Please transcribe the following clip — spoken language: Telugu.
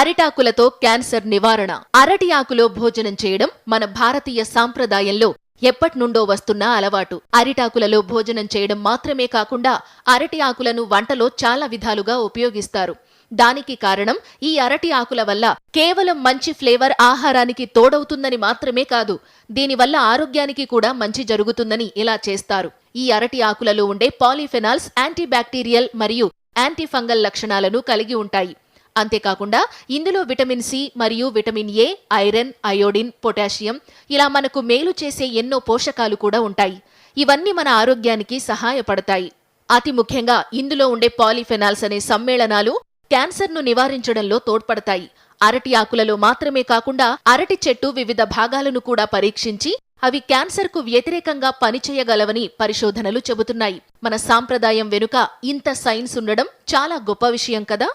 అరిటాకులతో క్యాన్సర్ నివారణ అరటి ఆకులో భోజనం చేయడం మన భారతీయ సాంప్రదాయంలో ఎప్పట్నుండో వస్తున్న అలవాటు. అరిటాకులలో భోజనం చేయడం మాత్రమే కాకుండా అరటి ఆకులను వంటలో చాలా విధాలుగా ఉపయోగిస్తారు. దానికి కారణం ఈ అరటి ఆకుల వల్ల కేవలం మంచి ఫ్లేవర్ ఆహారానికి తోడవుతుందని మాత్రమే కాదు దీనివల్ల ఆరోగ్యానికి కూడా మంచి జరుగుతుందని ఇలా చేస్తారు. ఈ అరటి ఆకులలో ఉండే పాలిఫెనాల్స్ యాంటీబ్యాక్టీరియల్ మరియు యాంటీఫంగల్ లక్షణాలను కలిగి ఉంటాయి. అంతేకాకుండా ఇందులో విటమిన్ సి మరియు vitamin A iron iodine potassium ఇలా మనకు మేలు చేసే ఎన్నో పోషకాలు కూడా ఉంటాయి. ఇవన్నీ మన ఆరోగ్యానికి సహాయపడతాయి. అతి ముఖ్యంగా ఇందులో ఉండే పాలిఫెనాల్స్ అనే సమ్మేళనాలు క్యాన్సర్ను నివారించడంలో తోడ్పడతాయి. అరటి ఆకులలో మాత్రమే కాకుండా అరటి చెట్టు వివిధ భాగాలను కూడా పరీక్షించి అవి క్యాన్సర్కు వ్యతిరేకంగా పనిచేయగలవని పరిశోధనలు చెబుతున్నాయి. మన సాంప్రదాయం వెనుక ఇంత సైన్స్ ఉండడం చాలా గొప్ప విషయం కదా?